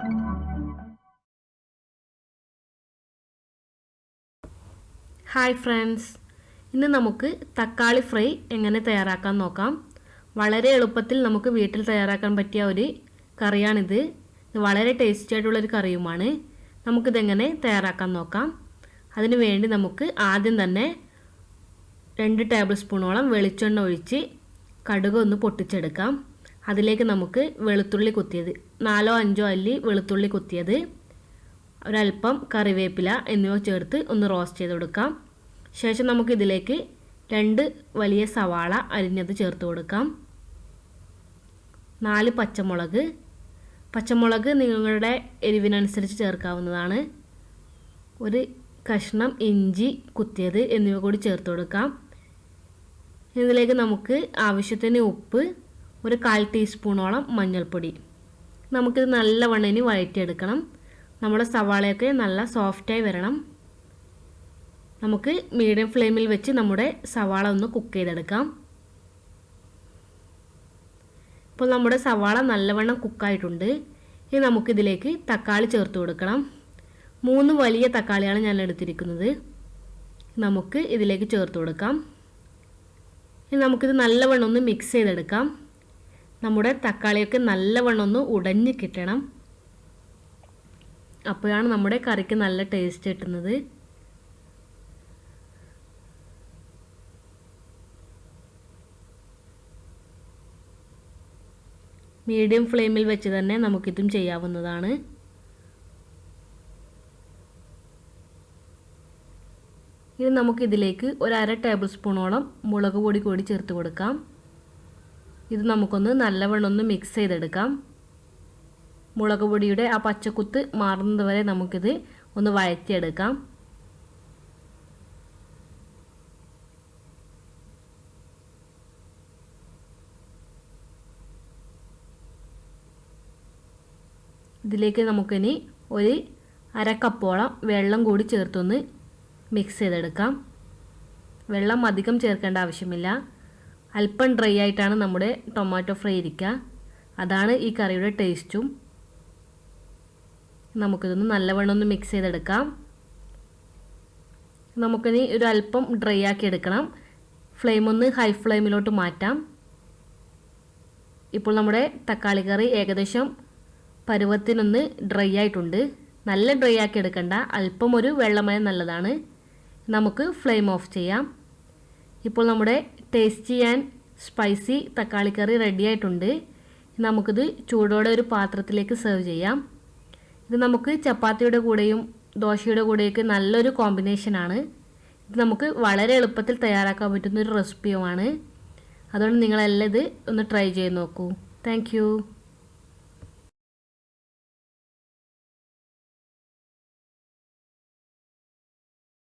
Hi friends ഇന്ന് നമുക്ക് തക്കാളി ഫ്രൈ എങ്ങനെ തയ്യാറാക്കാൻ നോക്കാം. വളരെ എളുപ്പത്തിൽ നമുക്ക് വീട്ടിൽ തയ്യാറാക്കാൻ പറ്റിയ ഒരു കറിയാണിത്. ഇത് വളരെ ടേസ്റ്റി ആയിട്ടുള്ളൊരു കറിയുമാണ്. നമുക്കിതെങ്ങനെ തയ്യാറാക്കാൻ നോക്കാം. അതിനു വേണ്ടി നമുക്ക് ആദ്യം തന്നെ രണ്ട് ടേബിൾ സ്പൂണോളം വെളിച്ചെണ്ണ ഒഴിച്ച് കടുക് ഒന്ന് പൊട്ടിച്ചെടുക്കാം. അതിലേക്ക് നമുക്ക് വെളുത്തുള്ളി കുത്തിയത്. നാലോ അഞ്ചോ അല്ലി വെളുത്തുള്ളി കുത്തിയത്. ഒരല്പം കറിവേപ്പില എന്നിവ ചേർത്ത് ഒന്ന് റോസ്റ്റ് ചെയ്ത് കൊടുക്കാം. ശേഷം നമുക്ക് ഇതിലേക്ക് രണ്ട് വലിയ സവാള അരിഞ്ഞത് ചേർത്ത് കൊടുക്കാം. നാല് പച്ചമുളക്. പച്ചമുളക് നിങ്ങളുടെ എരിവിനനുസരിച്ച് ചേർക്കാവുന്നതാണ്. ഒരു കഷ്ണം ഇഞ്ചി കുത്തിയത് എന്നിവ കൂടി ചേർത്ത് കൊടുക്കാം. ഇതിലേക്ക് നമുക്ക് ആവശ്യത്തിന് ഉപ്പ് ഒരു കാൽ ടീസ്പൂണോളം മഞ്ഞൾപ്പൊടി. നമുക്കിത് നല്ലവണ്ണം ഇനി വഴറ്റിയെടുക്കണം. നമ്മുടെ സവാളയൊക്കെ നല്ല സോഫ്റ്റായി വരണം. നമുക്ക് മീഡിയം ഫ്ലെയിമിൽ വെച്ച് നമ്മുടെ സവാള ഒന്ന് കുക്ക് ചെയ്തെടുക്കാം. ഇപ്പോൾ നമ്മുടെ സവാള നല്ലവണ്ണം കുക്കായിട്ടുണ്ട്. ഇനി നമുക്കിതിലേക്ക് തക്കാളി ചേർത്ത് കൊടുക്കണം. മൂന്ന് വലിയ തക്കാളിയാണ് ഞാൻ എടുത്തിരിക്കുന്നത്. നമുക്ക് ഇതിലേക്ക് ചേർത്ത് കൊടുക്കാം. ഇനി നമുക്കിത് നല്ലവണ്ണം ഒന്ന് മിക്സ് ചെയ്തെടുക്കാം. നമ്മുടെ തക്കാളിയൊക്കെ നല്ലവണ്ണം ഒന്ന് ഉടഞ്ഞ് കിട്ടണം. അപ്പോഴാണ് നമ്മുടെ കറിക്ക് നല്ല ടേസ്റ്റ് കിട്ടുന്നത്. മീഡിയം ഫ്ലെയിമിൽ വെച്ച് തന്നെ നമുക്കിതും ചെയ്യാവുന്നതാണ്. ഇനി നമുക്കിതിലേക്ക് ഒരു അര ടേബിൾ സ്പൂണോളം മുളക് പൊടി കൂടി ചേർത്ത് കൊടുക്കാം. ഇത് നമുക്കൊന്ന് നല്ലവണ്ണം ഒന്ന് മിക്സ് ചെയ്തെടുക്കാം. മുളക് പൊടിയുടെ ആ പച്ചക്കുത്ത് മാറുന്നത് വരെ നമുക്കിത് ഒന്ന് വഴറ്റിയെടുക്കാം. ഇതിലേക്ക് നമുക്കിനി ഒരു അരക്കപ്പോളം വെള്ളം കൂടി ചേർത്തൊന്ന് മിക്സ് ചെയ്തെടുക്കാം. വെള്ളം അധികം ചേർക്കേണ്ട ആവശ്യമില്ല. അല്പം ഡ്രൈ ആയിട്ടാണ് നമ്മുടെ ടൊമാറ്റോ ഫ്രൈ ഇരിക്കുക അതാണ് ഈ കറിയുടെ ടേസ്റ്റും നമുക്കിതൊന്ന് നല്ലവണ്ണം ഒന്ന് മിക്സ് ചെയ്തെടുക്കാം. നമുക്കിനി ഒരു അല്പം ഡ്രൈ ആക്കി എടുക്കണം. ഫ്ലെയിം ഒന്ന് ഹൈ ഫ്ലെയിമിലോട്ട് മാറ്റാം. ഇപ്പോൾ നമ്മുടെ തക്കാളി കറി ഏകദേശം പരുവത്തിനൊന്ന് ഡ്രൈ ആയിട്ടുണ്ട്. നല്ല ഡ്രൈ ആക്കി എടുക്കണ്ട. അല്പം ഒരു വെള്ളമയം നല്ലതാണ്. നമുക്ക് ഫ്ലെയിം ഓഫ് ചെയ്യാം. ഇപ്പോൾ നമ്മുടെ ടേസ്റ്റി ആൻഡ് സ്പൈസി തക്കാളി കറി റെഡി ആയിട്ടുണ്ട്. നമുക്കിത് ചൂടോടെ ഒരു പാത്രത്തിലേക്ക് സെർവ് ചെയ്യാം. ഇത് നമുക്ക് ചപ്പാത്തിയുടെ കൂടെയും ദോശയുടെ കൂടെയൊക്കെ നല്ലൊരു കോമ്പിനേഷനാണ് ഇത് നമുക്ക് വളരെ എളുപ്പത്തിൽ തയ്യാറാക്കാൻ പറ്റുന്ന ഒരു റെസിപ്പിയുമാണ് അതുകൊണ്ട് നിങ്ങളെല്ലാം ഇത് ഒന്ന് ട്രൈ ചെയ്ത് നോക്കൂ. താങ്ക്